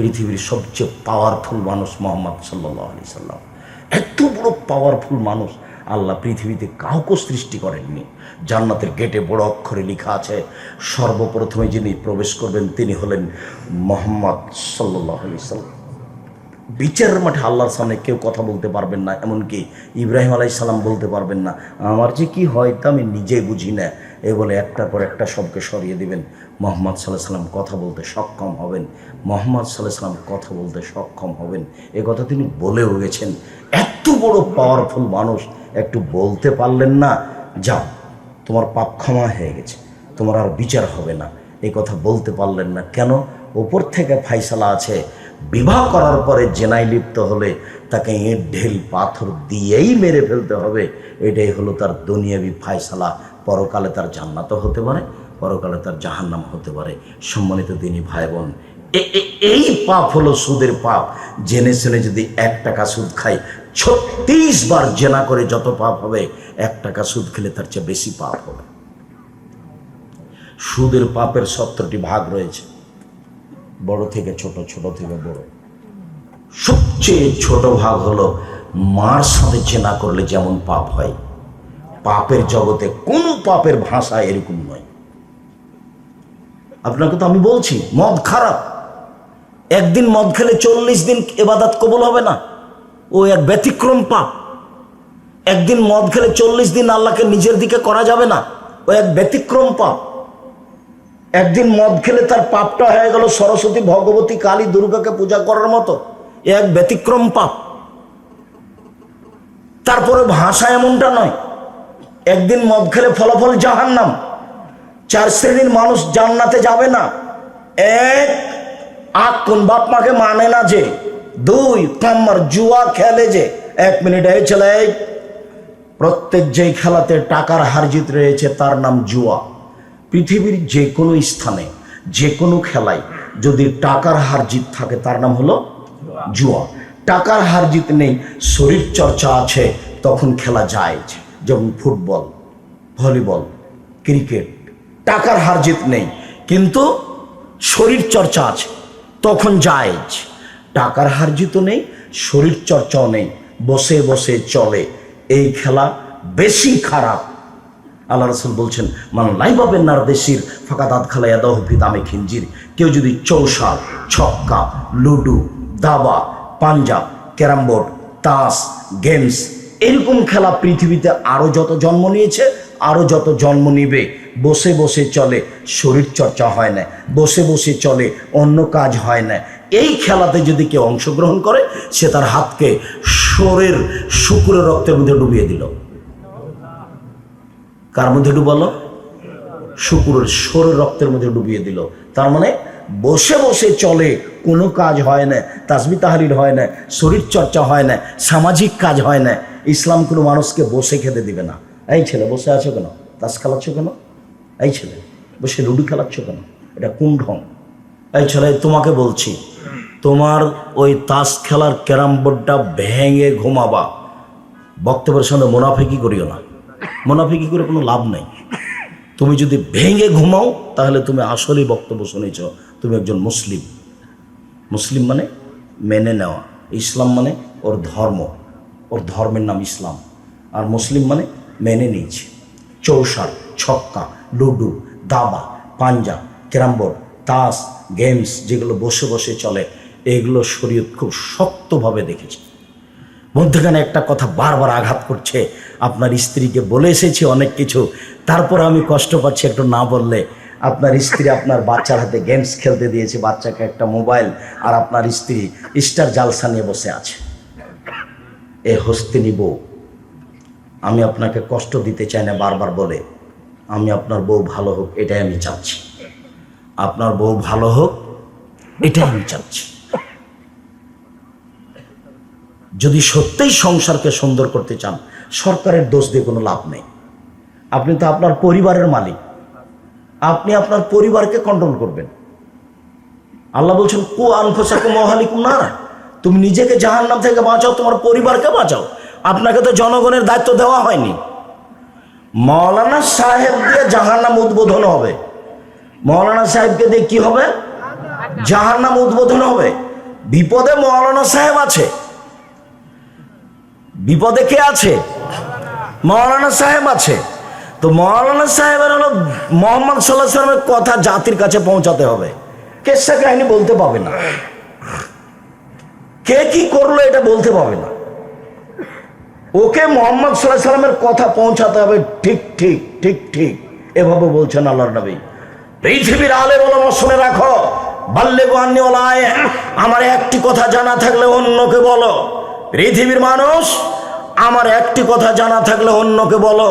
পৃথিবীর সবচেয়ে পাওয়ারফুল মানুষ মোহাম্মদ সাল্লাহ আলি সাল্লাম। এত বড় পাওয়ারফুল মানুষ আল্লাহ পৃথিবীতে কাউকে সৃষ্টি করেননি। জান্নাতের গেটে বড় অক্ষরে লেখা আছে, সর্বপ্রথমে যিনি প্রবেশ করবেন তিনি হলেন মোহাম্মদ সাল্লাহ আলি সাল্লাম। বিচারের মাঠে আল্লাহর সামনে কেউ কথা বলতে পারবেন না, এমনকি ইব্রাহিম আলাই সালাম বলতে পারবেন না। আমার যে কি হয় তা আমি নিজেই বুঝি না। এ বলে একটার পর একটা সবকে সরিয়ে দিবেন। মোহাম্মদ সাল্লাহ সাল্লাম কথা বলতে সক্ষম হবেন। মোহাম্মদ সাল্লাহ সাল্লাম কথা বলতে সক্ষম হবেন। এ কথা তিনি বলেও গেছেন। এত বড় পাওয়ারফুল মানুষ, একটু বলতে পারলেন না, যাও, তোমার পাপ ক্ষমা হয়ে গেছে, তোমার আর বিচার হবে না। এই কথা বলতে পারলেন না। কেন? ওপর থেকে ফাইসালা আছে। বিবাহ করার পরে জেনাই লিপ্ত হলে তাকে ইঁট ঢেল পাথর দিয়েই মেরে ফেলতে হবে। এটাই হলো তার দুনিয়াবি ফায়সালা পরকালে তার জান্নাতও হতে পারে পরকালে তার জাহান্নাম হতে পারে। সম্মানিত দিনী ভাই বোন এই পাপ হলো সুদের পাপ। জেনে শুনে যদি এক টাকা সুদ খাই ছত্রিশ বার জেনা করে যত পাপ হবে, এক টাকা সুদ খেলে তার চেয়ে বেশি পাপ হবে। সুদের পাপের সত্তরটি ভাগ রয়েছে, বড় থেকে ছোট ছোট থেকে বড়। সবচেয়ে ছোট ভাগ হলো মার সাথে চেনা করলে যেমন পাপ হয়, পাপের জগতে কোনো পাপের ভাষা এরকম নয়। আপনাকে তো আমি বলছি, মদ খারাপ। একদিন মদ খেলে চল্লিশ দিন এবাদাত কবুল হবে না। ও এক ব্যতিক্রম পাপ। একদিন মদ খেলে চল্লিশ দিন আল্লাহকে নিজের দিকে করা যাবে না। ও এক ব্যতিক্রম পাপ। একদিন মদ খেলে তার পাপটা হয়ে গেল সরস্বতী ভগবতী কালী দুর্গাকে পূজা করার মতো। এ এক ব্যতিক্রম পাপ। তারপরে ভাষা এমনটা নয়। একদিন মদ খেলে ফলাফল জাহান্নাম। চার শ্রেণির মানুষ জান্নাতে যাবে না। এক আক কোন বাপ মাকে মানে না যে। দুই নাম্বার জুয়া খেলে যে। এক মিনিট, এই ছেলে প্রত্যেক যেই খেলাতে টাকার হারজিত রয়েছে, তার নাম জুয়া। পৃথিবীর যে কোনো স্থানে যে কোনো খেলায় যদি টাকার হারজিত থাকে, তার নাম হলো জুয়া। টাকার হারজিত নেই, শরীর চর্চা আছে, তখন খেলা যায় যেমন ফুটবল, ভলিবল, ক্রিকেট টাকার হারজিত নেই। কিন্তু শরীর চর্চা আছে, তখন জায়েজ। টাকার হারজিত নেই, শরীর চর্চাও নেই। বসে বসে চলে। এই খেলা বেশি খারাপ। আল্লাহ রসুল বলছেন, মান লাইবাবেন না দেশির ফাঁকা দাঁত খালাইয়া দহভি দামে খিঞ্জির কেউ যদি চৌসাল ছক্কা, লুডু, দাবা, পাঞ্জাব, ক্যারাম বোর্ড, তাস, গেমস এরকম খেলা পৃথিবীতে আরও যত জন্ম নিয়েছে আরও যত জন্ম নিবে। বসে বসে চলে, শরীর চর্চা হয় না। বসে বসে চলে, অন্য কাজ হয় না। এই খেলাতে যদি কেউ অংশগ্রহণ করে, সে তার হাতকে শরীর শুকুরের রক্তের মধ্যে ডুবিয়ে দিল। কার মধ্যে ডুবালো? শুকুরের সরের রক্তের মধ্যে ডুবিয়ে দিল। তার মানে বসে বসে চলে, কোনো কাজ হয় না তাসবি তাহারির হয় না, শরীর চর্চা হয় না, সামাজিক কাজ হয় না। ইসলাম কোনো মানুষকে বসে খেতে দিবে না। এই ছেলে বসে আছো কেন? তাস খেলাচ্ছ কেন? এই ছেলে বসে লুডু খেলাচ্ছ কেন? এটা কোন ঢং? এই ছেলে, তোমাকে বলছি, তোমার ওই তাস খেলার ক্যারাম বোর্ডটা ভেঙে ঘুমাবা। বক্তব্যের সঙ্গে মোনাফেকি করিও না। মোনাফেকি করে কোনো লাভ নেই। তুমি যদি ভেঙে ঘুমাও, তাহলে তুমি আসলেই বক্তব্য শুনেছ, তুমি একজন মুসলিম। মুসলিম মানে মেনে নেওয়া। ইসলাম মানে ওর ধর্ম। ওর ধর্মের নাম ইসলাম। আর মুসলিম মানে মেনে নিয়েছে। চৌসার, ছক্কা, লুডু, দাবা, পাঞ্জা ক্যারাম বোর্ড তাস, গেমস যেগুলো বসে বসে চলে, এগুলো শরীয়ত খুব শক্তভাবে দেখেছে। মধ্যখানে একটা কথা বারবার আঘাত করছে। আপনার স্ত্রীকে বলে এসেছি অনেক কিছু। তারপর আমি কষ্ট পাচ্ছি একটু না বললে। আপনার স্ত্রী আপনার বাচ্চার হাতে গেমস খেলতে দিয়েছে, বাচ্চাকে একটা মোবাইল, আর আপনার স্ত্রী স্টার জালসা নিয়ে বসে আছে। এ হস্তিনী নিব। আমি আপনাকে কষ্ট দিতে চাই না, বারবার বলে। আমি আপনার বউ ভালো হোক, এটাই আমি চাচ্ছি। আপনার বউ ভালো হোক, এটাই আমি চাচ্ছি। যদি সত্যিই সংসারকে সুন্দর করতে চান, সরকারের দোষ দিয়ে কোনো লাভ নেই। আপনি তো আপনার পরিবারের মালিক। আপনি আপনার পরিবারকে কন্ট্রোল করবেন। আল্লাহ বলছেন, কু আনফোসাকু মহালিকুম না তুমি নিজেকে জাহান্নাম থেকে বাঁচাও, তোমার পরিবারকে বাঁচাও। আপনাকে তো জনগণের দায়িত্ব দেওয়া হয়নি। মৌলানা সাহেব দিয়ে জাহান্নাম উদ্বোধন হবে। মৌলানা সাহেবকে দিয়ে কি হবে? জাহান্নাম উদ্বোধন হবে। বিপদে মৌলানা সাহেব আছে। বিপদে কে আছে? মৌলানা সাহেব আছে। তো মৌলানা সাহেবের হলো মোহাম্মদ সাল্লাহ সাল্লামের কথা জাতির কাছে পৌঁছাতে হবে। কেসা কাহিনী বলতে পাবে না। কে কি করল এটা বলতে পাবে না। ওকে মোহাম্মদ সাল্লাহ সাল্লামের কথা পৌঁছাতে হবে, ঠিক ঠিক ঠিক ঠিক। এভাবে বলছেন আল্লাহর নবী। পৃথিবীর আলে বলো শুনে রাখো বাল্যে গোয়ান্নি ওলায় আমার একটি কথা জানা থাকলে অন্যকে বলো। পৃথিবীর মানুষ, আমার একটি কথা জানা থাকলে অন্যকে বলো।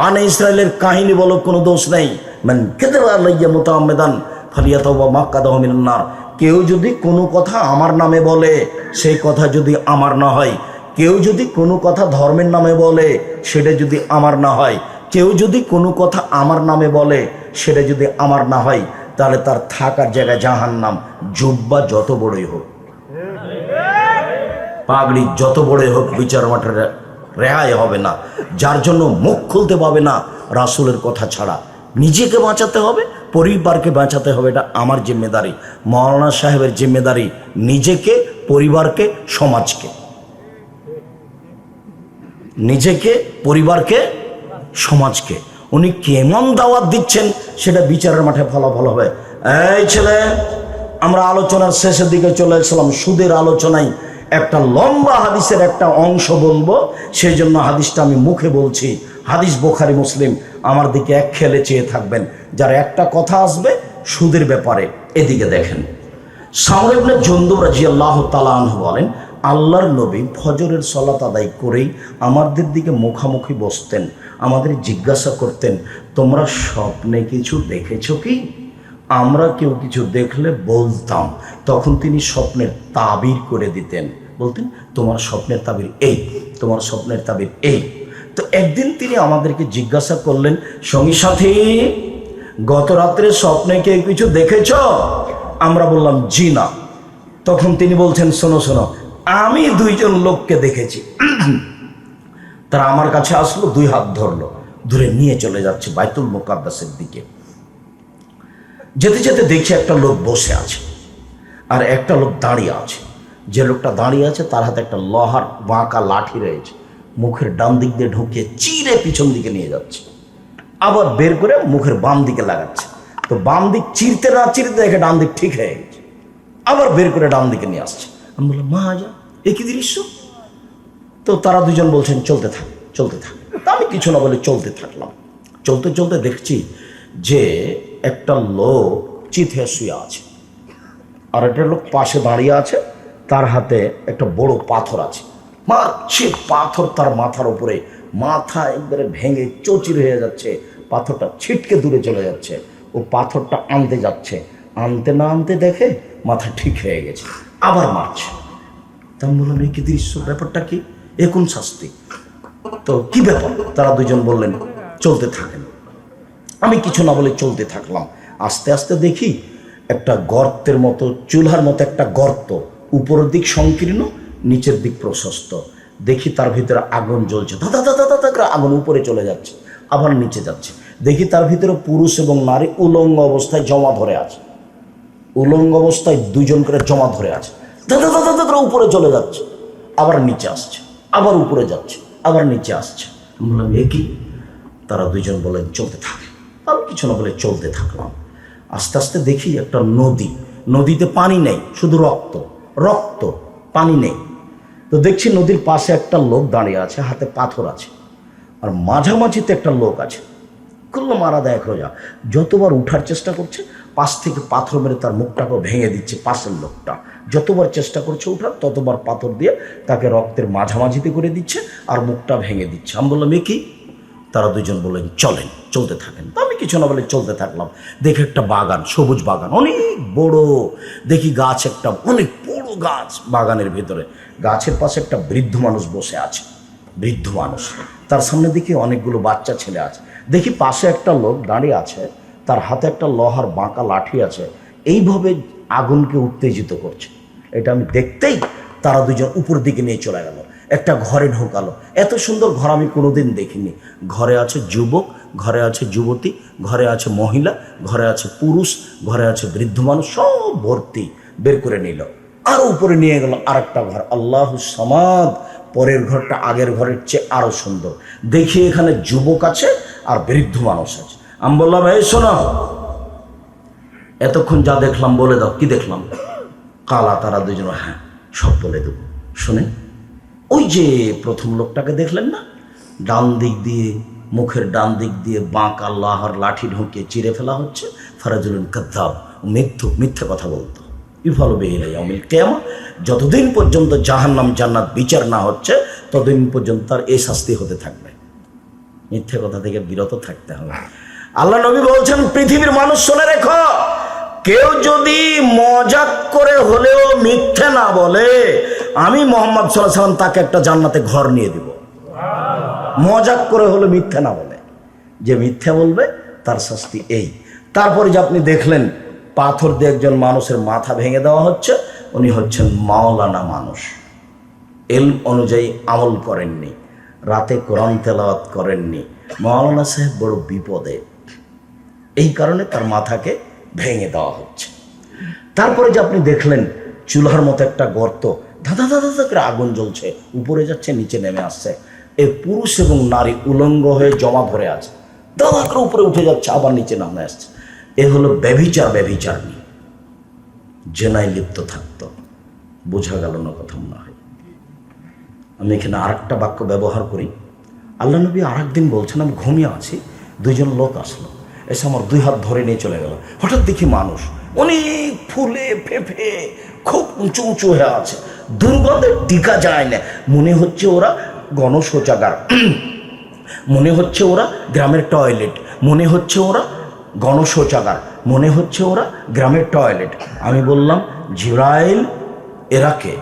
বানে ইসরায়েলের কাহিনী বলো, কোনো দোষ নেই। মান কেদের আল্লাহ মোতামেদান ফালিয়াত মাক্কা দহমিনার কেউ যদি কোনো কথা আমার নামে বলে, সেই কথা যদি আমার না হয়। কেউ যদি কোনো কথা ধর্মের নামে বলে, সেটা যদি আমার না হয়। কেউ যদি কোনো কথা আমার নামে বলে, সেটা যদি আমার না হয়, তাহলে তার থাকার জায়গায় জাহান নাম জুব্বা যত বড়ই হোক। পাগড়ি যত বড়ই হোক, বিচার মাঠে রে- রেহাই হবে না। যার জন্য মুখ খুলতে পাবে না রাসুলের কথা ছাড়া। নিজেকে বাঁচাতে হবে পরিবারকে বাঁচাতে হবে, এটা আমার জিম্মেদারি। মৌলানা সাহেবের জিম্মেদারি নিজেকে, পরিবারকে, সমাজকে। নিজেকে, পরিবারকে, সমাজকে। উনি কেমন দাওয়াত দিচ্ছেন, সেটা বিচারের মাঠে ফলাফল হবে। এই ছেলে, আমরা আলোচনার শেষের দিকে চলে এসেছিলাম, সুদের আলোচনায়। একটা লম্বা হাদিসের একটা অংশ বলব সেই জন্য হাদিসটা আমি মুখে বলছি। হাদিস বোখারি, মুসলিম, আমার দিকে এক খেলে চেয়ে থাকবেন। যার একটা কথা আসবে, সুদের ব্যাপারে এদিকে দেখেন। সামরিবনে জন্দুব রাজি আল্লাহ তালাহ বলেন, আল্লাহর নবী ফজরের সলাত আদায় করেই আমাদের দিকে মুখামুখি বসতেন, আমাদের জিজ্ঞাসা করতেন, তোমরা স্বপ্নে কিছু দেখেছ কি? আমরা কেউ কিছু দেখলে বলতাম। তখন তিনি স্বপ্নের তাবির করে দিতেন। বলতেন, তোমার স্বপ্নের তাবির এই, তোমার স্বপ্নের তাবির এই। তো একদিন তিনি আমাদেরকে জিজ্ঞাসা করলেন, সঙ্গী সাথী গত রাত্রে স্বপ্নে কেউ কিছু দেখেছ? আমরা বললাম, জি না। তখন তিনি বলছেন, শোনো শোনো, আমি দুইজন লোককে দেখেছি। তারা আমার কাছে আসলো, দুই হাত ধরলো, ধরে নিয়ে চলে যাচ্ছে বাইতুল মোকাদ্দাসের দিকে। যেতে যেতে দেখছি একটা লোক বসে আছে, আর একটা লোক দাঁড়িয়ে আছে। যে লোকটা দাঁড়িয়ে আছে, তার হাতে একটা লোহার বাঁকা লাঠি রয়েছে। মুখের ডান দিক দিয়ে ঢুকিয়ে চিরে পিছন দিকে নিয়ে যাচ্ছে। আবার বের করে মুখের বাম দিকে লাগাচ্ছে। তো বাম দিক চিরতে না চিরতে দেখে ডান দিক ঠিক হয়ে গেছে। আবার বের করে ডান দিকে নিয়ে আসছে। আমি বললাম, মা যা একই দৃশ্য? তো তারা দুজন বলছেন, চলতে থাক চলতে থাক। তা আমি কিছু না বলে চলতে থাকলাম। চলতে চলতে দেখছি যে একটা লোক চিথে শুয়ে আছে। আর একটা লোক পাশে দাঁড়িয়ে আছে। তার হাতে একটা বড় পাথর আছে। মারছে পাথর তার মাথার উপরে, মাথা একবারে ভেঙে চচির হয়ে যাচ্ছে, পাথরটা ছিটকে দূরে চলে যাচ্ছে, ও পাথরটা আনতে যাচ্ছে। আনতে না আনতে দেখে মাথা ঠিক হয়ে গেছে, আবার মারছে। তা বললাম এই কি দৃশ্য, ব্যাপারটা কি? এ কোন শাস্তি? তো কি ব্যাপার? তারা দুজন বললেন, চলতে থাকেন। আমি কিছু না বলে চলতে থাকলাম। আস্তে আস্তে দেখি একটা গর্তের মতো, চুলার মতো একটা গর্ত। উপরের দিক সংকীর্ণ, নিচের দিক প্রশস্ত। দেখি তার ভিতরে আগুন জ্বলছে। দাদা দাদা দাদা করে আগুন উপরে চলে যাচ্ছে, আবার নিচে যাচ্ছে। দেখি তার ভিতরে পুরুষ এবং নারী উলঙ্গ অবস্থায় জমা ধরে আছে। উলঙ্গ অবস্থায় দুজন করে জমা ধরে আছে। দাদা দাদা দাদা করে উপরে চলে যাচ্ছে, আবার নিচে আসছে, আবার উপরে যাচ্ছে, আবার নিচে আসছে। বললাম, এ কি? তারা দুজন বলেন চলতে থাকে। আমি কিছু না বলে, চলতে থাকলাম আস্তে আস্তে দেখি একটা নদী, নদীতে পানি নেই, শুধু রক্ত। রক্ত, পানি নেই। তো দেখছি নদীর পাশে একটা লোক দাঁড়িয়ে আছে, হাতে পাথর আছে। আর মাঝামাঝিতে একটা লোক আছে। করল মারা দেয় রোজা যতবার উঠার চেষ্টা করছে, পাশ থেকে পাথর মেরে তার মুখটাকে ভেঙে দিচ্ছে পাশের লোকটা। যতবার চেষ্টা করছে উঠার, ততবার পাথর দিয়ে তাকে রক্তের মাঝামাঝিতে করে দিচ্ছে আর মুখটা ভেঙে দিচ্ছে। আমি বললাম, এ কি? তারা দুজন বললেন, চলেন, চলতে থাকেন। তো আমি কিছু না বলে চলতে থাকলাম। দেখে একটা বাগান, সবুজ বাগান, অনেক বড়। দেখি গাছ একটা, অনেক গাছ বাগানের ভেতরে। গাছের পাশে একটা বৃদ্ধ মানুষ বসে আছে। বৃদ্ধ মানুষ। তার সামনে দেখি অনেকগুলো বাচ্চা ছেলে আছে। দেখি পাশে একটা লোক দাঁড়িয়ে আছে। তার হাতে একটা লোহার বাঁকা লাঠি আছে। এইভাবে আগুনকে উত্তেজিত করছে। এটা আমি দেখতেই তারা দুজন উপর দিকে নিয়ে চলে গেল। একটা ঘরে ঢোকালো। এত সুন্দর ঘর আমি কোনোদিন দেখিনি। ঘরে আছে যুবক, ঘরে আছে যুবতী, ঘরে আছে মহিলা, ঘরে আছে পুরুষ, ঘরে আছে বৃদ্ধ মানুষ, সব ভর্তি বের করে নিল। আরও উপরে নিয়ে গেল আরেকটা ঘর। আল্লাহ সমাদ পরের ঘরটা আগের ঘরের চেয়ে আরও সুন্দর। দেখি এখানে যুবক আছে আর বৃদ্ধ মানুষ আছে। আমি বললাম, এই শোনো। এতক্ষণ যা দেখলাম, বলে দাও, কি দেখলাম? কালা, তারা দুজন হ্যাঁ সব বলে দেবো। শুনে ওই যে প্রথম লোকটাকে দেখলেন না? ডান দিক দিয়ে, মুখের ডান দিক দিয়ে বাঁক আল্লাহর লাঠি ঢুকিয়ে চিরে ফেলা হচ্ছে। ফারাজুল কাদ্দাব মিথ্যু, মিথ্যে কথা বলতো। ইফল বেহিলে অমিল কেমন যতদিন পর্যন্ত জাহান্নাম জান্নাত বিচার না হচ্ছে, ততদিন পর্যন্ত তার এই শাস্তি হতে থাকবে। মিথ্যে কথা থেকে বিরত থাকতে হবে। আল্লাহ নবী বলছেন, পৃথিবীর মানুষ শুনে রেখো, কেউ যদি মজাক করে হলেও মিথ্যে না বলে, আমি মোহাম্মদ সাল্লাহ সাল্লাম তাকে একটা জান্নাতে ঘর নিয়ে দিব। মজাক করে হলে মিথ্যে না বলে। যে মিথ্যে বলবে, তার শাস্তি এই। তারপরে যে আপনি দেখলেন পাথর দিয়ে একজন মানুষের মাথা ভেঙে দেওয়া হচ্ছে, উনি হচ্ছেন মাওলানা মানুষ। এল অনুযায়ী আমল করেননি, রাতে কোরআন তেলাওয়াত করেননি। মাওলানা সাহেব বড় বিপদে। এই কারণে তার মাথাকে ভেঙে দেওয়া হচ্ছে। তারপরে যে আপনি দেখলেন, চুলার মতো একটা গর্ত, ধাঁধা ধাঁধা করে আগুন জ্বলছে, উপরে যাচ্ছে, নিচে নেমে আসছে। এই পুরুষ এবং নারী উলঙ্গ হয়ে জমা ধরে আছে। দাদা করে উপরে উঠে যাচ্ছে, আবার নিচে নামে আসছে। এ হলো ব্যভিচার ব্যভিচার নিয়ে জেনায় লিপ্ত থাকতো। বোঝা গেল না কথা মনে হয়। আমি এখানে আরেকটা বাক্য ব্যবহার করি। আল্লাহ নবী আর একদিন বলছেন, আমি ঘুমিয়ে আছি, দুইজন লোক আসলো। এসে আমার দুই হাত ধরে নিয়ে চলে গেল। হঠাৎ দেখি মানুষ অনেক ফুলে ফেফে খুব উঁচু উঁচু হয়ে আছে। দুর্গন্ধে টিকা যায় না। মনে হচ্ছে ওরা গণশৌচাগার। মনে হচ্ছে ওরা গ্রামের টয়লেট। মনে হচ্ছে ওরা গণশৌচাগার। মনে হচ্ছে ওরা গ্রামের টয়লেট। আমি বললাম, জিব্রাইল, এরা কে?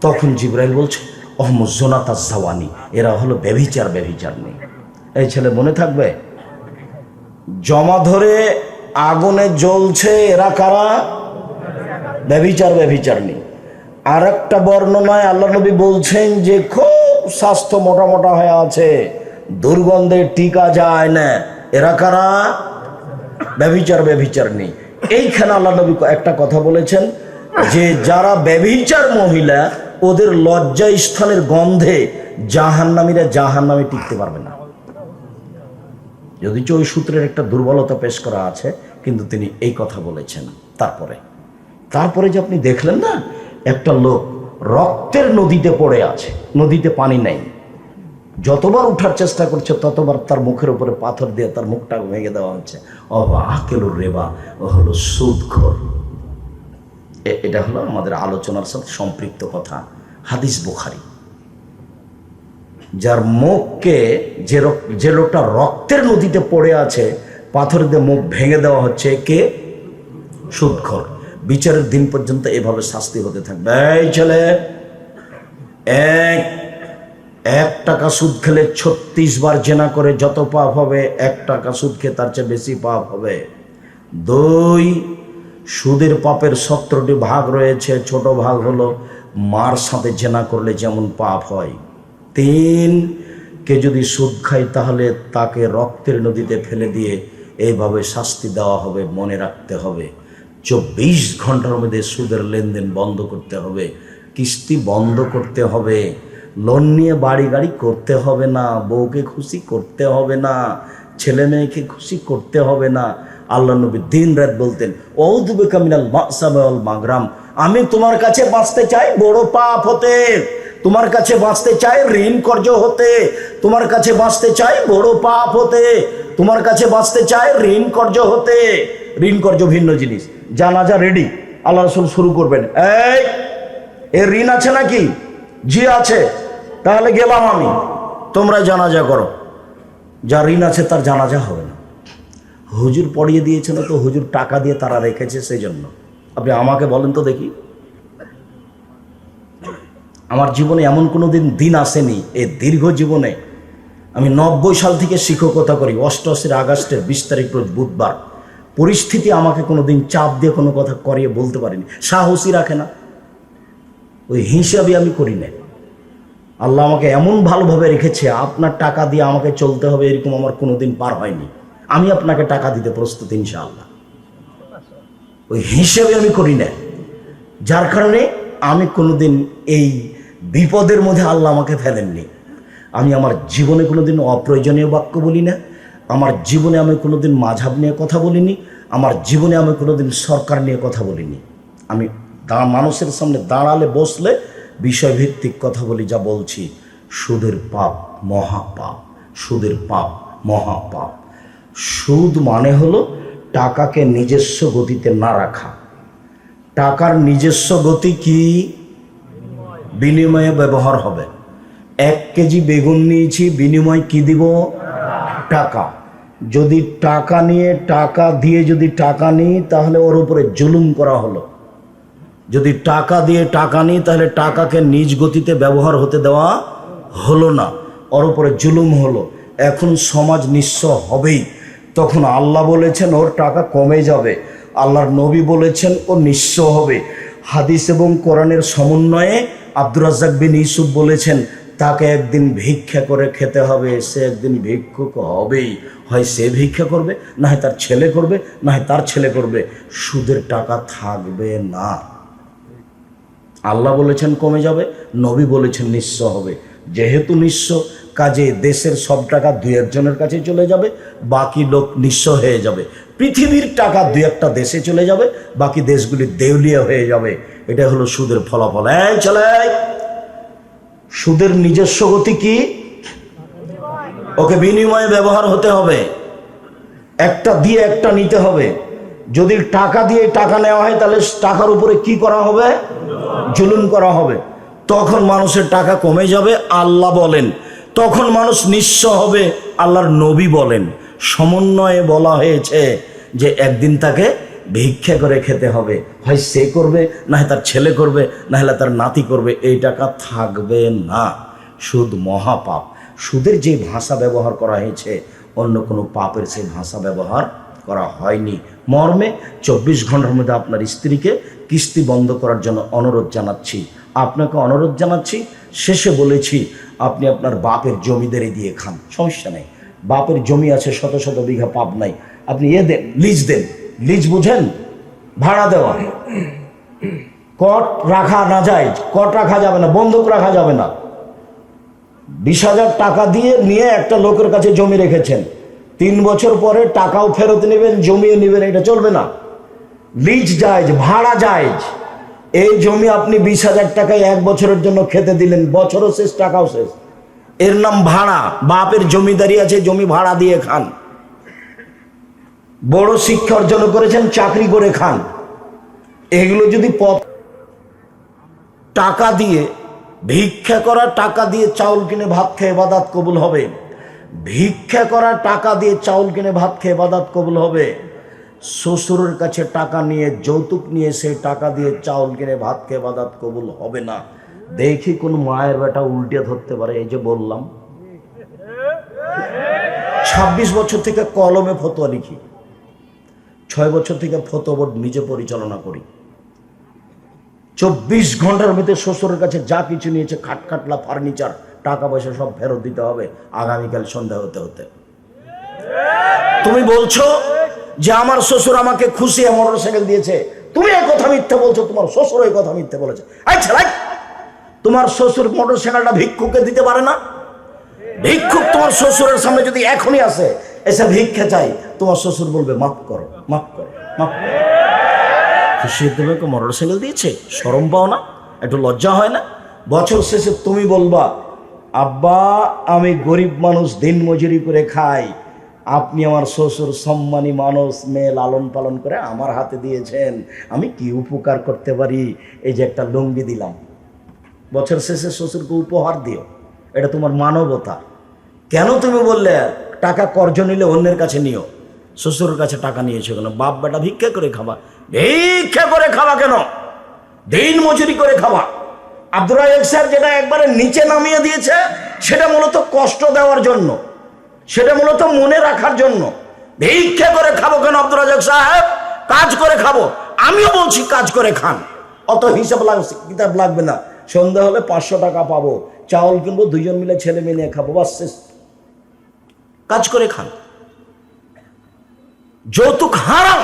তখন জিব্রাইল বলছে, অহমদ জোনাতা জাওয়ানি এরা হলো ব্যভিচার ব্যভিচার নেই। এই ছেলে মনে থাকবে? জমা ধরে আগুনে জ্বলছে এরা কারা? ব্যভিচার ব্যভিচার নেই। আর একটা বর্ণনায় আল্লাহ নবী বলছেন যে, খুব স্বাস্থ্য মোটা মোটা হয়ে আছে, দুর্গন্ধে টিকা যায় না। এরা কারা? ব্যভিচার ব্যভিচার নেই। এইখানে আল্লাহ নবী একটা কথা বলেছেন যে, যারা ব্যভিচার মহিলা, ওদের লজ্জা স্থানের গন্ধে জাহান্নামীরা জাহান্নামে টিকতে পারবে না। যদিচ ওই সূত্রের একটা দুর্বলতা পেশ করা আছে, কিন্তু তিনি এই কথা বলেছেন। তারপরে তারপরে যে আপনি দেখলেন না, একটা লোক রক্তের নদীতে পড়ে আছে, নদীতে পানি নেই। যতবার উঠার চেষ্টা করছে, ততবার তার মুখের উপরে পাথর দিয়ে তার মুখটা ভেঙে দেওয়া হচ্ছে। অবা আকেলুর রেবা ও হলো সুদখোর। এটা হলো আমাদের আলোচনার সাথে সম্পৃক্ত কথা। হাদিস বুখারি। যার মুখকে যে যে লোকটা রক্তের নদীতে পড়ে আছে পাথর দিয়ে মুখ ভেঙে দেওয়া হচ্ছে কে? সুদখোর। বিচারের দিন পর্যন্ত এভাবে শাস্তি হতে থাকবে। এই ছেলে, এক এক টাকা সুদ খেলে ছত্রিশ বার জেনা করে যত পাপ হবে, এক টাকা সুদ খেয়ে তার চেয়ে বেশি পাপ হবে। দুই, সুদের পাপের সতেরোটি ভাগ রয়েছে, ছোট ভাগ হলো মার সাথে জেনা করলে যেমন পাপ হয়। তিন, কে যদি সুদ খায় তাহলে তাকে রক্তের নদীতে ফেলে দিয়ে এইভাবে শাস্তি দেওয়া হবে, মনে রাখতে হবে। চব্বিশ ঘণ্টার মধ্যে সুদের লেনদেন বন্ধ করতে হবে, কিস্তি বন্ধ করতে হবে। লোন নিয়ে বাড়ি গাড়ি করতে হবে না, বউকে খুশি করতে হবে না, ছেলে মেয়েকে খুশি করতে হবে না। আল্লাহ নবী দিন রাত বলতেন ঔদুবে কামিনাল মাসাবাল মাগরাম, আমি তোমার কাছে বাঁচতে চাই বড় পাপ হতে, তোমার কাছে বাঁচতে চাই ঋণ কর্য হতে, তোমার কাছে বাঁচতে চাই বড় পাপ হতে, তোমার কাছে বাঁচতে চাই ঋণ কর্য হতে। ঋণ কর্য ভিন্ন জিনিস, জানাজা রেডি আল্লাহ রসুল শুরু করবেন, এই, এর ঋণ আছে নাকি? জি, আছে। তাহলে গেলাম আমি। তোমরা জানাজা করো। যার ঋণ আছে তার জানাজা হবে না। হুজুর পড়িয়ে দিয়েছে না তো হুজুর টাকা দিয়ে তারা রেখেছে সেই জন্য আপনি আমাকে বলেন তো দেখি। আমার জীবনে এমন কোনো দিন দিন আসেনি। এই দীর্ঘ জীবনে আমি নব্বই সাল থেকে শিক্ষকতা করি। অষ্টআশির আগস্টের বিশ তারিখ রোজ বুধবার। পরিস্থিতি আমাকে কোনো দিন চাপ দিয়ে কোনো কথা করিয়ে বলতে পারিনি। সাহসী রাখে না। ওই হিসাবে আমি করি না আল্লাহ আমাকে এমন ভালোভাবে রেখেছে, আপনার টাকা দিয়ে আমাকে চলতে হবে, এরকম আমার কোনো দিন পার হয়নি। আমি আপনাকে টাকা দিতে প্রস্তুত, ইনশাআল্লাহ। ওই হিসেবে আমি করি না। যার কারণে আমি কোনোদিন এই বিপদের মধ্যে আল্লাহ আমাকে ফেলেননি। আমি আমার জীবনে কোনোদিন অপ্রয়োজনীয় বাক্য বলি না। আমার জীবনে আমি কোনোদিন মাঝাব নিয়ে কথা বলিনি। আমার জীবনে আমি কোনোদিন সরকার নিয়ে কথা বলিনি। আমি মানুষের সামনে দাঁড়ালে বসলে বিষয়ভিত্তিক কথা বলি, যা বলছি, সুদের পাপ, মহাপাপ, সুদের পাপ, মহাপাপ। সুদ মানে হলো টাকাকে নিজস্ব গতিতে না রাখা। টাকার নিজস্ব গতি কি? বিনিময়ে ব্যবহার হবে। এক কেজি বেগুন নিয়েছি, বিনিময় কি দিব? টাকা। যদি টাকা নিয়ে, টাকা দিয়ে যদি টাকা নিই, তাহলে ওর উপরে জুলুম করা হলো। যদি টাকা দিয়ে টাকা নিই, তাহলে টাকাকে নিজ গতিতে ব্যবহার হতে দেওয়া হলো না। ওর উপরে জুলুম হলো। এখন সমাজ নিঃস্ব হবেই। তখন আল্লাহ বলেছেন, ওর টাকা কমে যাবে। আল্লাহর নবী বলেছেন, ও নিঃস্ব হবে। হাদিস এবং কোরআনের সমন্বয়ে আব্দুর রাজ্জাক বিন ইউসুফ বলেছেন, তাকে একদিন ভিক্ষা করে খেতে হবে, সে একদিন ভিক্ষুক হবেই। হয় সে ভিক্ষা করবে, না হয় তার ছেলে করবে, না হয় তার ছেলে করবে। সুদের টাকা থাকবে না। আল্লাহ বলেছেন কমে যাবে, নবী বলেছেন নিঃস্ব হবে। যেহেতু নিঃস্ব, কাজে দেশের সব টাকা দুই একজনের কাছে চলে যাবে, বাকি লোক নিঃস্ব হয়ে যাবে। পৃথিবীর টাকা দুই একটা দেশে চলে যাবে, বাকি দেশগুলি দেউলিয়া হয়ে যাবে। এটা হলো সুদের ফলাফল। এই চলে। সুদের নিজস্ব গতি কি? ওকে বিনিময়ে ব্যবহার হতে হবে। একটা দিয়ে একটা নিতে হবে। যদি টাকা দিয়ে টাকা নেওয়া হয়, তাহলে টাকার উপরে কি করা হবে? জুলুম করা হবে। তখন মানুষের টাকা কমে যাবে, আল্লাহ বলেন। তখন মানুষ নিঃস্ব হবে, আল্লাহর নবী বলেন। সমন্বয়ে বলা হয়েছে যে একদিন তাকে ভিক্ষা করে খেতে হবে। হয় সে করবে, না তার ছেলে করবে, না হলে তার নাতি করবে। এই টাকা থাকবে না। সুদ মহাপাপ। সুদের যে ভাষা ব্যবহার করা হয়েছে, অন্য কোনো পাপের সেই ভাষা ব্যবহার করা হয়নি। মর্মে চব্বিশ ঘণ্টার মধ্যে আপনার স্ত্রীকে কিস্তি বন্ধ করার জন্য অনুরোধ জানাচ্ছি। আপনাকে অনুরোধ জানাচ্ছি, শেষে বলেছি, আপনি আপনার বাপের জমিদারি দিয়ে খান, সমস্যা নেই। বাপের জমি আছে, শত শত বিঘা পাপ নাই। আপনি এ দেন, লিজ দেন। লিজ বুঝেন? ভাড়া দেওয়া। কট রাখা না যায়, কট রাখা যাবে না বন্ধক রাখা যাবে না। বিশ হাজার টাকা দিয়ে নিয়ে একটা লোকের কাছে জমি রেখেছেন। তিন বছর পরে টাকাও ফেরত নেবেন, জমিও নেবেন, এটা চলবে না। লিজ জায়জ, ভাড়া জায়জ। এই জমি আপনি বিশ হাজার টাকায় এক বছরের জন্য খেতে দিলেন, বছরও শেষ, টাকাও শেষ। এর নাম ভাড়া, বাপের জমিদারি আছে, জমি ভাড়া দিয়ে খান। বড় শিক্ষা অর্জন করেছেন, চাকরি করে খান। এগুলো যদি পথ টাকা দিয়ে, ভিক্ষা করা টাকা দিয়ে চাউল কিনে ভাত খেয়ে বাদাত কবুল হবে। ভিক্ষা করা টাকা দিয়ে চাউল কিনে ভাত খেয়ে বাদাত কবুল হবে। শ্বশুরের কাছে টাকা নিয়ে, যৌতুক নিয়ে সেই টাকা দিয়ে চাউল কিনে ভাত খেয়ে বাদাত কবুল হবে না। দেখি কোন মায়ের বেটা উল্টে ধরতে পারে, এই যে বললাম। ছাব্বিশ বছর থেকে কলমে ফতোয়া লিখি। ছয় বছর থেকে ফতোয়া বোর্ড নিজে পরিচালনা করি। চব্বিশ ঘণ্টার মধ্যে শ্বশুরের কাছে যা কিছু নিয়েছে খাটখাটলা ফার্নিচার টাকা পয়সা সব ফেরত দিতে হবে আগামীকাল সন্ধ্যা হতে হতে। তুমি বলছো যে আমার শ্বশুর আমাকে খুশি মোটর সাইকেল দিয়েছে। তুমি এই কথা মিথ্যে বলছো, তোমার শ্বশুর এই কথা মিথ্যে বলেছে। ছেলে, তোমার শ্বশুর মোটর সাইকেলটা ভিক্ষুকে দিতে পারে না? ভিক্ষুক তোমার শ্বশুরের সামনে যদি এখনই আসে, এসে ভিক্ষে চাই, তোমার শ্বশুর বলবে, মাফ করো মাফ করো মাফ করো। খুশি দেবে মোটর সাইকেল দিয়েছে? সরম পাও না? একটু লজ্জা হয় না? বছর শেষে তুমি বলবা আব্বা, আমি গরিব মানুষ, দিন মজুরি করে খাই। আপনি আমার শ্বশুর, সম্মানী মানুষ, মেয়ে লালন পালন করে আমার হাতে দিয়েছেন। আমি কি উপকার করতে পারি? এই যে একটা লুঙ্গি দিলাম। বছর শেষে শ্বশুরকে উপহার দিও। এটা তোমার মানবতা। কেন তুমি বললে, টাকা কর্জ নিলে অন্যের কাছে নিও? শ্বশুরের কাছে টাকা নিয়েছো কেন? বাপ বেটা ভিক্ষা করে খাবা। ভিক্ষা করে খাওয়া কেন? দিন মজুরি করে খাওয়া আব্দুর রাজাক স্যার যেটা একবারে নিচে নামিয়ে দিয়েছে, সেটা মূলত কষ্ট দেওয়ার জন্য, সেটা মূলত মনে রাখার জন্য। ভিক্ষা করে খাব কেন আব্দুর রাজাক সাহেব? কাজ করে খাব। আমিও বলছি কাজ করে খান। অত হিসাব লাগছে কিতাব লাগবে না। সন্ধ্যা হলে পাঁচশো টাকা পাবো। চাউল কিনবো দুজন মিলে ছেলে মেয়ে খাব, বাস শেষ। কাজ করে খান। যৌতুক হারাম।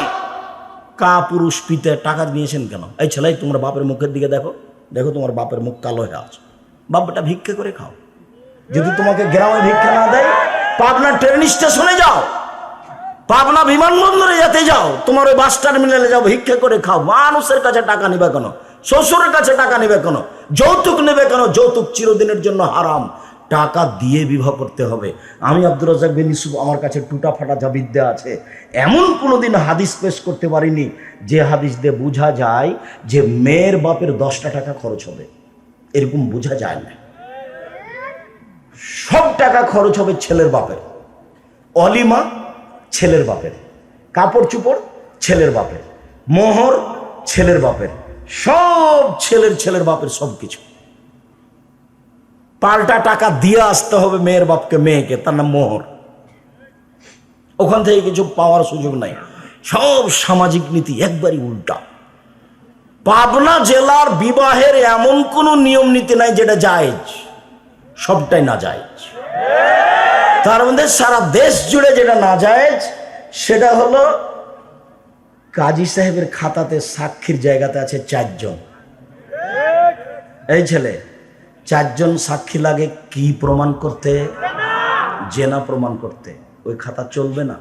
কা পুরুষ পিতে টাকা নিয়েছেন কেন? এই ছেলে, তোমার বাপের মুখের দিকে দেখো। দেখো তোমার বাপের মুখ কালো হয়ে আছে। বাপটা ভিক্ষে করে খাও। যদি তোমাকে গ্রামে ভিক্ষা না দেয়, পাবনা ট্রেন স্টেশনে যাও। পাবনা বিমানবন্দরে যেতে যাও। তোমার ওই বাস টার্মিনালে যাও, ভিক্ষে করে খাও। মানুষের কাছে টাকা নেবে কেন? শ্বশুরের কাছে টাকা নেবে কেন? যৌতুক নেবে কেন? যৌতুক চিরদিনের জন্য হারাম। টাকা দিয়ে বিবাহ করতে হবে। আমি আব্দুর রাজাক বিন ইউসুফ আমার কাছে টুটা ফাটা যা বিদ্যা আছে, এমন কোনোদিন হাদিস পেশ করতে পারিনি যে হাদিস দিয়ে বোঝা যায় যে মেয়ের বাপের দশটা টাকা খরচ হবে। এরকম বোঝা যায় না। সব টাকা খরচ হবে ছেলের বাপের। অলিমা, ছেলের বাপের। কাপড় চুপড়, ছেলের বাপের। মোহর, ছেলের বাপের। সব ছেলের ছেলের বাপের সব কিছু পাল্টা টাকা দিয়ে আসতে হবে মেয়ের বাপকে, মেয়েকে, তার নাম মোহর। ওখান থেকে কিছু পাওয়ার সুযোগ নাই। সব সামাজিক নীতি একবারই উল্টা। পাবনা জেলার বিবাহের এমন কোনো নিয়ম নীতি নাই যেটা জায়েজ। সবটাই না জায়েজ। তার মধ্যে সারা দেশ জুড়ে যেটা না জায়েজ, সেটা হলো কাজী সাহেবের খাতাতে সাক্ষীর জায়গাতে আছে চারজন। এই ছেলে চারজন সাক্ষী লাগে কি প্রমাণ করতে? জেনা প্রমাণ করতে। ওই খাতা চলবে না।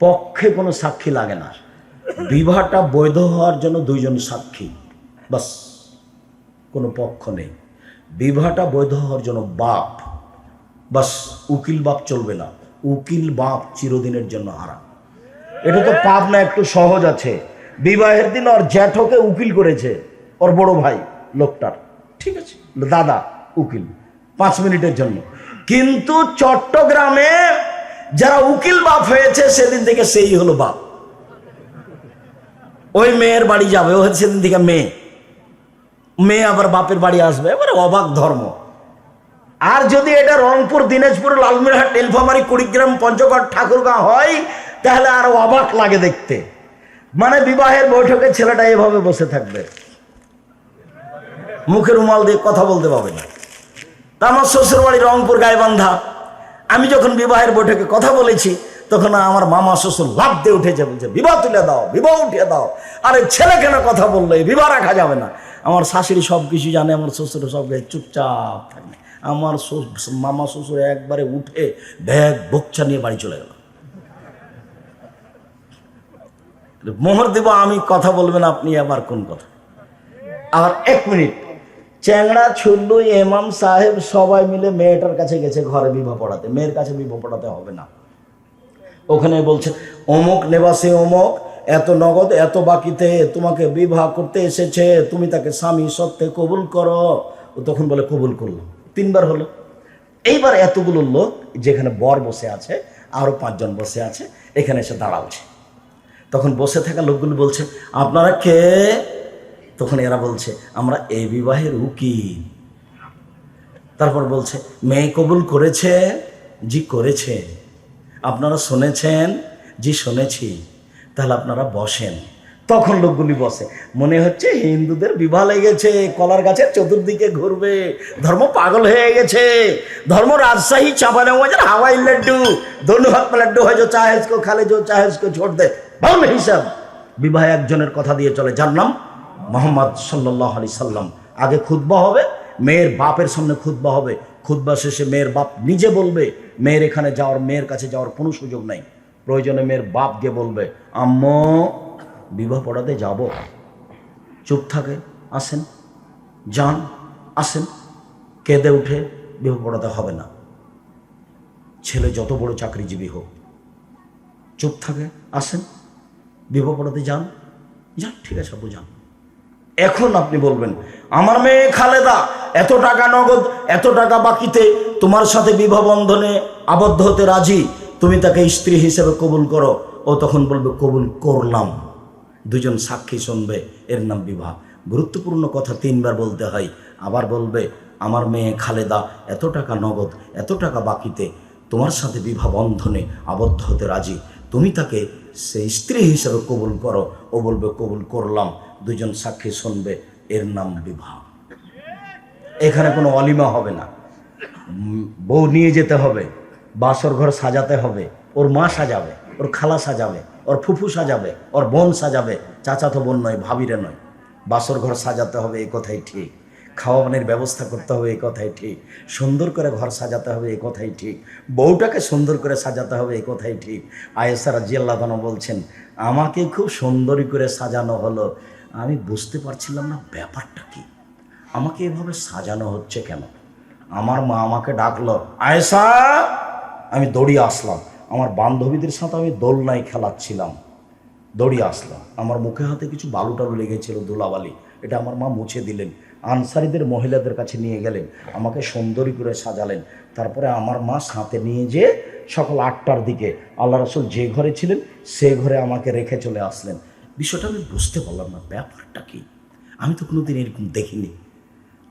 পক্ষে কোনো সাক্ষী লাগে না। বিবাহটা বৈধ হওয়ার জন্য দুইজন সাক্ষী। বাস, কোনো পক্ষ নেই। বিবাহটা বৈধ হওয়ার জন্য বাপ। বাস, উকিল বাপ চলবে না। উকিল বাপ চিরদিনের জন্য হারা এটা তো পাপ না একটু সহজ আছে। বিবাহের দিন ওর জ্যাঠকে উকিল করেছে, ওর বড় ভাই, লোকটার। দাদা, উকিল, পাঁচ মিনিটের জন্য। কিন্তু চট্টগ্রামে যারা উকিল বাপ হয়েছে, সেদিন থেকে সেই হলো বাপ। ওই মেয়ের বাড়ি যাবে, ও হচ্ছে সেদিন থেকে মেয়ে। মেয়ে আবার বাপের বাড়ি আসবে, এবারে অবাক ধর্ম। আর যদি এটা রংপুর, দিনাজপুর, লালমিরহাট, নীলফামারী, কুড়িগ্রাম, পঞ্চগড় ঠাকুরগাঁ হয়, তাহলে আরও অবাক লাগে দেখতে। মানে বিবাহের বৈঠকে ছেলেটা এভাবে বসে থাকবে। মুখে রুমাল দিয়ে কথা বলতে পারবে না। তা আমার শ্বশুর বাড়ি রংপুর গাইবান্ধা। আমি যখন বিবাহের বৈঠকে কথা বলেছি, তখন আমার মামা শ্বশুর লাভ দিয়ে উঠেছে বলছে বিবাহ তুলে দাও, বিবাহ উঠিয়ে দাও। আরে ছেলে কেন কথা বললে? বিবাহ রাখা যাবে না। আমার শাশুড়ি সব কিছু জানে, আমার শ্বশুর সব চুপচাপ থাকে। আমার মামা শ্বশুর একবারে উঠে ব্যাগ বকছা নিয়ে বাড়ি চলে গেল। মোহর দেব, আমি কথা বলবেন, আপনি আবার কোন কথা? আবার এক মিনিট। চ্যাংড়া ছুল্লু এমাম সাহেব সবাই মিলে মেয়েটার কাছে গেছে ঘরে বিবাহ পড়াতে। মেয়ের কাছে বিবাহ পড়াতে হবে না। ওখানে বলছে, অমুক নেবাসে, অমুক, এত নগদ, এত বাকিতে তোমাকে বিবাহ করতে এসেছে, তুমি তাকে স্বামী সত্ত্বে কবুল করো। ও তখন বলে, কবুল করলাম। তিনবার হলো। এইবার এতগুলো লোক যেখানে বর বসে আছে আরও পাঁচজন বসে আছে, এখানে এসে দাঁড়াচ্ছে তখন বসে থাকা লোকগুলো বলছে, আপনারা কে? তখন এরা বলছে, আমরা এ বিবাহের উকিল। তারপর বলছে, মেয়ে কবুল করেছে, জি করেছে। আপনারা শুনেছেন, জি শুনেছি। তাহলে আপনারা বসেন। তখন লোকগুলি বসে। মনে হচ্ছে হিন্দুদের বিবাহ লেগেছে, কলার গাছের চতুর্দিকে ঘুরবে। ধর্ম পাগল হয়ে গেছে। ধর্ম রাজশাহী চাপানে হাওয়াই লাড্ডু। ধনু হাত লাড্ডু হয় যো চাহেজকো খালে যো চাহেজকো ছোট দে। ভালো হিসাব। বিবাহ একজনের কথা দিয়ে চলে। যার নাম মোহাম্মদ সাল্লাহ আলি সাল্লাম। আগে খুতবা হবে, মেয়ের বাপের সামনে খুতবা হবে। খুতবা শেষে মেয়ের বাপ নিজে বলবে, মেয়ের এখানে যাওয়ার, মেয়ের কাছে যাওয়ার কোনো সুযোগ নাই। প্রয়োজনে মেয়ের বাপ গিয়ে বলবে, আম্ম, বিবাহ পড়াতে যাব। চুপ থাকে, আসেন। যান, আসেন। কেঁদে উঠে বিবাহ পড়াতে হবে না। ছেলে যত বড় চাকরিজীবী হোক, চুপ থাকে, আসেন। বিবাহ পড়াতে যান। যান, ঠিক আছে আপু, যান। এখন আপনি বলবেন, আমার মেয়ে খালেদা, এত টাকা নগদ, এত টাকা বাকিতে, তোমার সাথে বিবাহ বন্ধনে আবদ্ধ হতে রাজি, তুমি তাকে স্ত্রী হিসেবে কবুল করো। ও তখন বলবে, কবুল করলাম। দুজন সাক্ষী শুনবে, এর নাম বিবাহ। গুরুত্বপূর্ণ কথা তিনবার বলতে হয়। আবার বলবে, আমার মেয়ে খালেদা, এত টাকা নগদ, এত টাকা বাকিতে, তোমার সাথে বিবাহ বন্ধনে আবদ্ধ হতে রাজি। তুমি তাকে সেই স্ত্রী হিসেবে কবুল করো। ও বলবে, কবুল করলাম। দুজন সাক্ষী শুনবে, এর নাম বিবাহ এখানে কোনো অলিমা হবে না। বউ নিয়ে যেতে হবে, বাসর ঘর সাজাতে হবে, ওর মা সাজাবে, ওর খালা সাজাবে, ওর ফুফু সাজাবে, ওর বোন সাজাবে চাচাতো বোন নয়, ভাবিরে নয়। বাসর ঘর সাজাতে হবে এই কথাই ঠিক। খাওয়া পানির ব্যবস্থা করতে হবে এই কথাই ঠিক। সুন্দর করে ঘর সাজাতে হবে এই কথাই ঠিক। বউটাকে সুন্দর করে সাজাতে হবে এই কথাই ঠিক। আয়েসারা জিয়াল্লাহ বলছেন, আমাকে খুব সুন্দরী করে সাজানো হলো আমি বুঝতে পারছিলাম না ব্যাপারটা কি। আমাকে এভাবে সাজানো হচ্ছে কেন? আমার মা আমাকে ডাকলো আয়েসা আমি দৌড়িয়ে আসলাম। আমার বান্ধবীদের সাথে আমি দোলনায় খেলাচ্ছিলাম। দৌড়িয়ে আসলাম। আমার মুখে হাতে কিছু বালু টালু লেগেছিল দোলাবালি এটা আমার মা মুছে দিলেন। আনসারিদের মহিলাদের কাছে নিয়ে গেলেন। আমাকে সুন্দরী করে সাজালেন। তারপরে আমার মা সাথে নিয়ে যেয়ে সকাল আটটার দিকে আল্লাহ রসুল যে ঘরে ছিলেন, সে ঘরে আমাকে রেখে চলে আসলেন। বিষয়টা আমি বুঝতে পারলাম না, ব্যাপারটা কি? আমি তো কোনোদিন এরকম দেখিনি।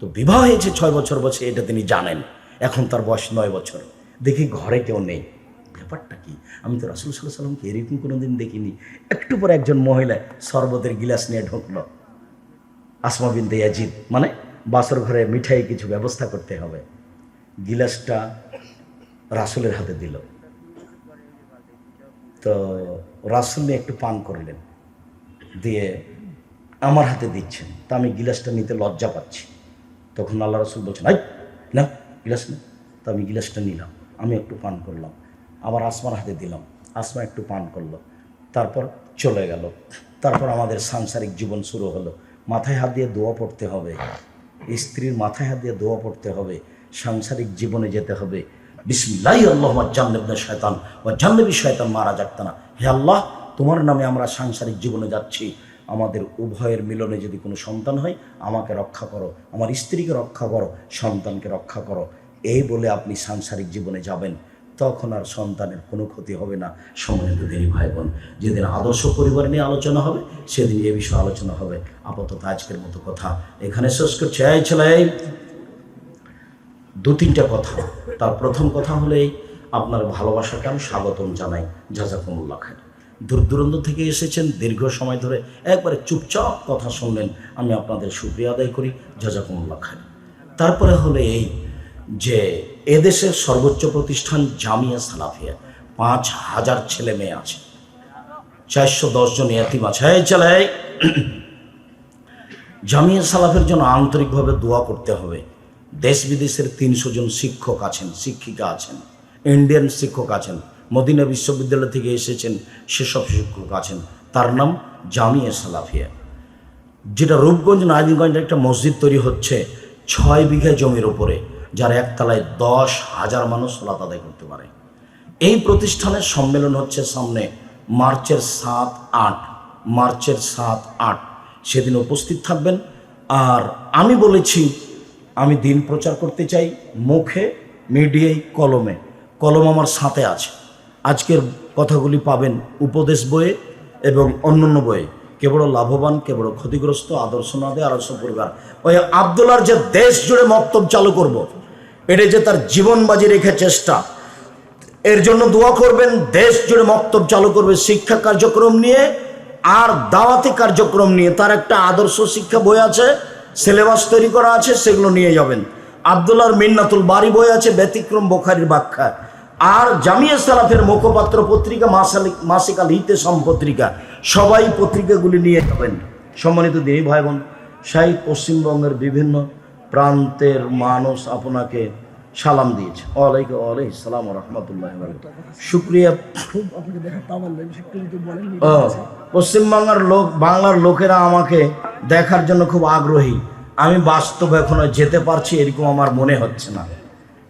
তো বিবাহ হয়েছে ছয় বছর বছর এটা তিনি জানেন, এখন তার বয়স নয় বছর। দেখি ঘরে কেউ নেই। ব্যাপারটা কি? আমি তো রাসুল সাল্লাহ সাল্লামকে এরকম কোনোদিন দেখিনি। একটু পরে একজন মহিলা শরবতের গিলাস নিয়ে ঢুকলো। আসমা বিনতে ইয়াজিদ মানে বাসর ঘরে মিঠাই কিছু ব্যবস্থা করতে হবে। গিলাসটা রাসুলের হাতে দিল। তো রাসুল নিয়ে একটু পান করলেন। দিয়ে আমার হাতে দিচ্ছেন। তা আমি গিলাসটা নিতে লজ্জা পাচ্ছি। তখন আল্লাহ রসুল বলছেন আই না, গিলাস না তা আমি গিলাসটা নিলাম। আমি একটু পান করলাম। আবার আসমার হাতে দিলাম। আসমা একটু পান করল। তারপর চলে গেল। তারপর আমাদের সাংসারিক জীবন শুরু হলো। মাথায় হাত দিয়ে দোয়া পড়তে হবে। স্ত্রীর মাথায় হাত দিয়ে দোয়া পড়তে হবে। সাংসারিক জীবনে যেতে হবে। বিসমিল্লাহ আল্লাহ জান্নেবনা শয়তান। ও জান্নেবী শয়তান মারা যাকত না। হে আল্লাহ তোমার নামে আমরা সাংসারিক জীবনে যাচ্ছি। আমাদের উভয়ের মিলনে যদি কোনো সন্তান হয়, আমাকে রক্ষা করো। আমার স্ত্রীকে রক্ষা করো, সন্তানকে রক্ষা করো। এই বলে আপনি সাংসারিক জীবনে যাবেন। তখন আর সন্তানের কোনো ক্ষতি হবে না। সম্মানিত দেরি ভাই বোন যেদিন আদর্শ পরিবার নিয়ে আলোচনা হবে, সেদিন এ বিষয়ে আলোচনা হবে। আপাতত আজকের মতো কথা এখানে শেষ করছে। এই ছেলে দু তিনটা কথা। তার প্রথম কথা হলেই আপনার ভালোবাসাকে আমি স্বাগতম জানাই। জাজাকুমুল্লাহ খান দূর দূরান্ত থেকে এসেছেন। দীর্ঘ সময় ধরে একবারে চুপচাপ কথা শুনলেন। আমি আপনাদের সুক্রিয়া আদায় করি। জাজাকুমুল্লাহ খান তারপরে হলে এই যে এদেশের সর্বোচ্চ প্রতিষ্ঠান জামিয়া সালাফিয়া। পাঁচ হাজার ছেলে মেয়ে আছে। চারশো দশ জন এতিম আছে। এই চলে জামিয়া সালাফের জন্য আন্তরিকভাবে দোয়া করতে হবে। দেশ বিদেশের তিনশো জন শিক্ষক আছেন, শিক্ষিকা আছেন, ইন্ডিয়ান শিক্ষক আছেন। মদিনা বিশ্ববিদ্যালয় থেকে এসেছেন সেসব শিক্ষক আছেন। তার নাম জামিয়া সালাফিয়া। যেটা রূপগঞ্জ নারায়ণগঞ্জে একটা মসজিদ তৈরি হচ্ছে ছয় বিঘা জমির ওপরে যার একতলায় দশ হাজার মানুষ সলাত আদায় করতে পারে। এই প্রতিষ্ঠানের সম্মেলন হচ্ছে সামনে মার্চের সাত আট, মার্চের সাত আট। সেদিন উপস্থিত থাকবেন। আর আমি বলেছি, আমি দিন প্রচার করতে চাই মুখে, মিডিয়ায়, কলমে। কলম আমার সাথে আছে। আজকের কথাগুলি পাবেন উপদেশ বইয়ে এবং অন্যান্য বইয়ে। কেবল লাভবান কেবল ক্ষতিগ্রস্ত, আদর্শ না দেয়, আদর্শ পরিবার। ওই আবদুল্লার যে দেশ জুড়ে মক্তব চালু করব। এটা যে তার জীবন বাজি রেখে চেষ্টা। এর জন্য দোয়া করবেন, দেশ জুড়ে মক্তব চালু করবে শিক্ষা কার্যক্রম নিয়ে, আর দাওয়াতি কার্যক্রম নিয়ে। তার একটা আদর্শ শিক্ষা বই আছে, সিলেবাস তৈরি করা আছে, সেগুলো নিয়ে যাবেন। আবদুল্লার মিন্নাতুল বাড়ি বই আছে, ব্যতিক্রম বোখারির ব্যাখ্যা। আর জামিয়া সালাফের মুখপাত্র পত্রিকা মাসালিক মাসিক আল হিতেসম পত্রিকা সবাই পত্রিকাগুলি নিয়ে যাবেন। সম্মানিত দিনী ভাই বোন সাই পশ্চিমবঙ্গের বিভিন্ন প্রান্তের মানুষ আপনাকে সালাম দিয়েছে। ওয়ালাইকুম ওয়ালাই সালাম রহমতুল্লাহ শুক্রিয়া। পশ্চিমবাংলার লোক বাংলার লোকেরা আমাকে দেখার জন্য খুব আগ্রহী। আমি বাস্তব এখনও যেতে পারছি এরকম আমার মনে হচ্ছে না।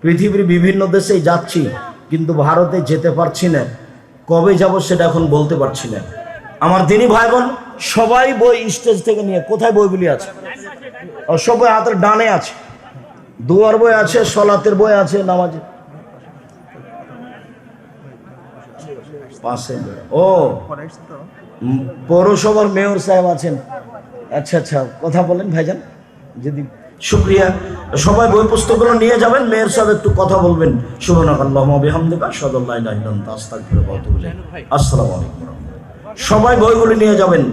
পৃথিবীর বিভিন্ন দেশেই যাচ্ছি কিন্তু ভারতে যেতে পারছি না। কবে যাব সেটা এখন বলতে পারছি না। আমার দিনী ভাই বোন সবাই বই স্টেজ থেকে নিয়ে কোথায় বইগুলি আছে? ও সব বই হাতের ডানে আছে। দুয়ার বই আছে, সলাতের বই আছে নামাজে পাশে। ও, পৌরসভার মেয়র সাহেব আছেন। আচ্ছা আচ্ছা কথা বলেন ভাইজান, যদি শুক্রিয়া। সবাই বই পুস্তকগুলো নিয়ে যাবেন, মেয়ের সাথে একটু কথা বলবেন। আতুবু ইলাইক। আসসালামু আলাইকুম সবাই বইগুলি নিয়ে যাবেন।